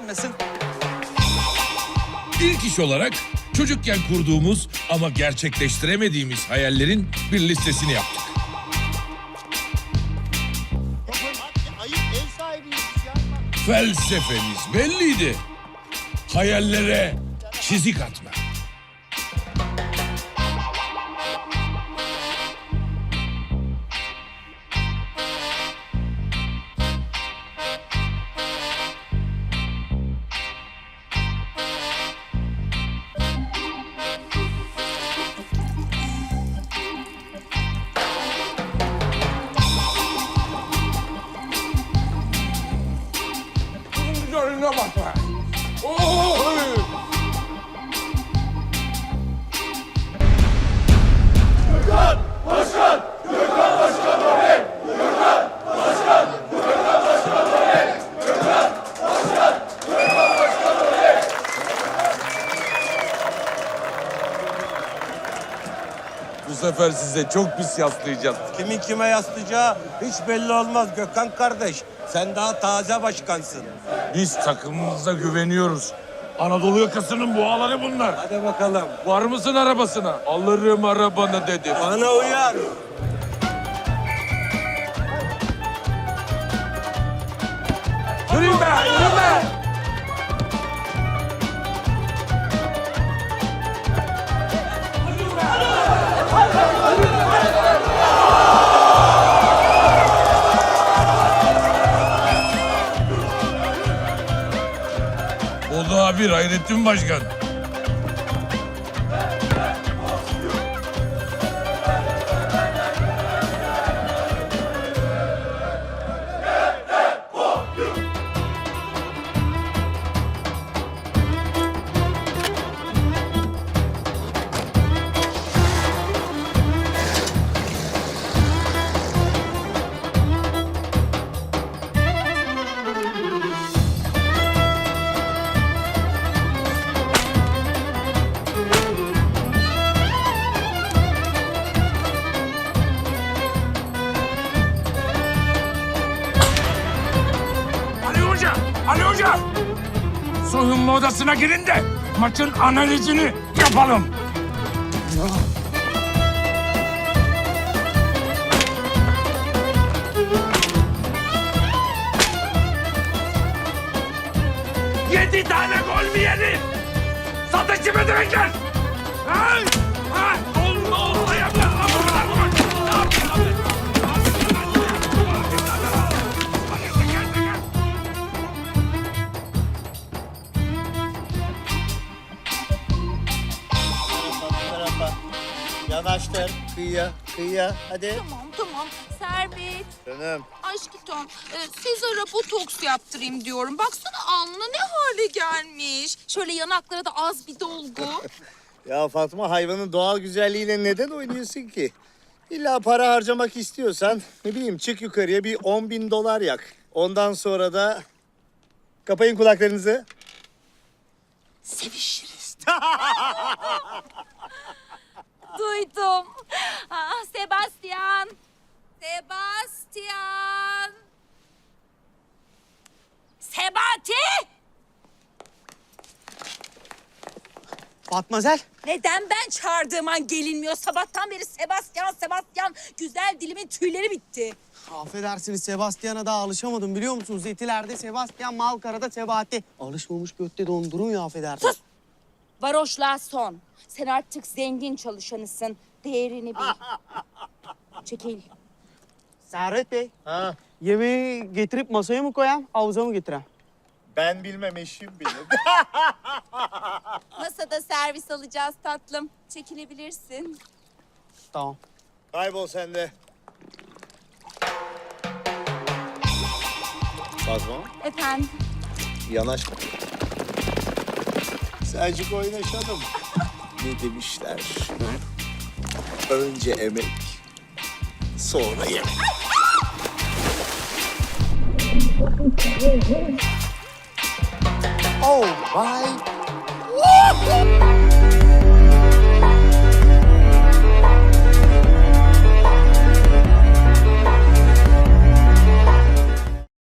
gelmesin. İlk iş olarak çocukken kurduğumuz ama gerçekleştiremediğimiz hayallerin bir listesini yaptık. Felsefemiz belliydi. Hayallere çizik atmak. Güzelliğine bak be. Oy! Bu sefer size çok pis yaslayacağız. Kimin kime yaslayacağı hiç belli olmaz Gökhan kardeş. Sen daha taze başkansın. Biz takımımıza güveniyoruz. Anadolu yakasının boğaları bunlar. Hadi bakalım. Var mısın arabasına? Alırım arabanı dedim. Bana uyar. Yürüyün be, bir Hayrettin Başkan. Hoca! Soyunma odasına girin de maçın analizini yapalım. Yedi tane gol mü yedi? Satıcı mı demekler? Ha? Ha? Yanaştır. Kıyıya. Kıyıya. Hadi. Tamam tamam. Servet, Canım. aşkım, e, Sezar'a botoks yaptırayım diyorum. Baksana alnına ne hale gelmiş. Şöyle yanaklara da az bir dolgu. Ya Fatma hayvanın doğal güzelliğiyle neden oynuyorsun ki? İlla para harcamak istiyorsan ne bileyim çık yukarıya bir 10 bin dolar yak. Ondan sonra da kapayın kulaklarınızı. Sevişiriz. Duydum. Ah, Sebastian. Sebastian. Sebati! Fatmazel. Neden ben çağırdığım an gelinmiyor? Sabahtan beri Sebastian, Sebastian. Güzel dilimin tüyleri bitti. Affedersiniz Sebastian'a daha alışamadım biliyor musunuz? Etilerde Sebastian, Malkara'da Sebati. Alışmamış götte donduruyor affedersiniz. Sus! Varoşluğa son. Sen artık zengin çalışanısın. Değerini bil. Çekil. Servet Bey, Ha, yemeği getirip masaya mı koyayım, havuza mı getireyim? Ben bilmem eşim benim. Masada servis alacağız tatlım. Çekilebilirsin. Tamam. Kaybol sen de. Fatma Efendim? yanaş. Selçuk oynaşalım. ne demişler? Önce emek, sonra yemek. Oh, bye.